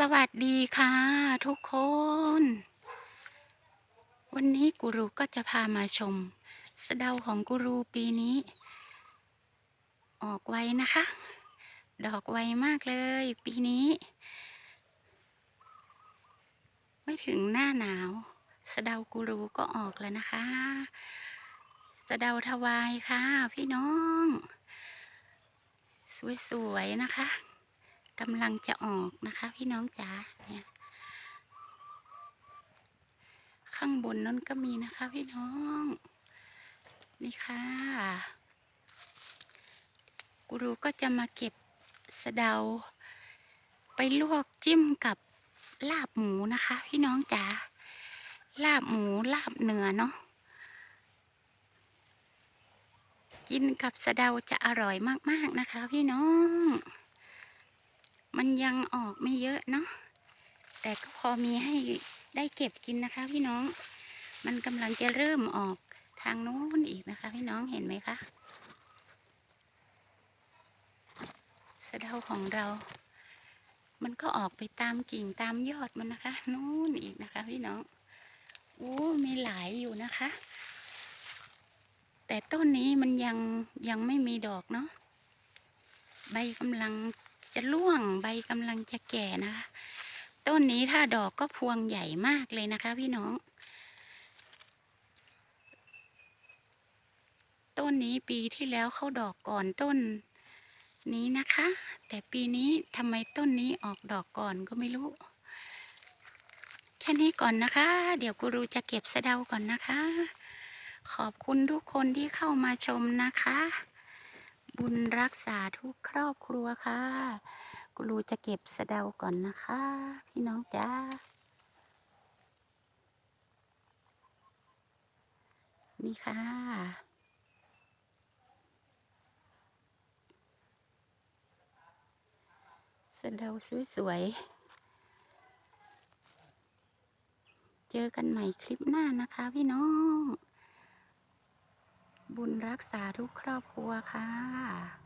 สวัสดีค่ะ ทุกคน วันนี้กูรูก็จะพามาชม สะเดาของกูรูปีนี้ ออกไวนะคะ ดอกไวมากเลยปีนี้ ไม่ถึงหน้าหนาว สะเดากูรูก็ออกแล้วนะคะ สะเดาทวายค่ะ พี่น้อง สวยๆนะคะ กำลังจะออกนะคะ พี่น้องจ๋าเนี่ย ข้างบนนั้นก็มีนะคะ พี่น้อง นี่ค่ะ กูรูก็จะมาเก็บสะเดา ไปลวกจิ้มกับลาบหมูนะคะ พี่น้องจ๋าลาบหมูลาบเนื้อเนาะกินกับสะเดาจะอร่อยมาก ๆ นะคะ พี่น้อง มันยังออกไม่เยอะเนาะแต่ก็พอมีให้ได้เก็บกินนะคะ พี่น้อง มันกำลังจะเริ่มออกทางโน้นอีกนะคะ พี่น้องเห็นไหมคะสะเดาของเรา มันก็ออกไปตามกิ่งตามยอดมันนะคะโน้นอีกนะคะ พี่น้องโอ้มีหลายอยู่นะคะ แต่ต้นนี้มันยังยังไม่มีดอกเนาะใบกำลัง จะร่วงใบกำลังจะแก่นะคะ ต้นนี้ถ้าดอกก็พวงใหญ่มากเลยนะคะ พี่น้อง ต้นนี้ปีที่แล้วเขาดอกก่อนต้นนี้นะคะ แต่ปีนี้ทำไมต้นนี้ออกดอกก่อนก็ไม่รู้ แค่นี้ก่อนนะคะ เดี๋ยวกูรูจะเก็บสะเดาก่อนนะคะ ขอบคุณทุกคนที่เข้ามาชมนะคะ บุญรักษาทุกครอบครัวค่ะกูรูจะเก็บสะเดาก่อนนะคะ พี่น้องจ้านี่ค่ะสะเดาสวยๆ เจอกันใหม่คลิปหน้านะคะพี่น้อง บุญรักษาทุกครอบครัวค่ะ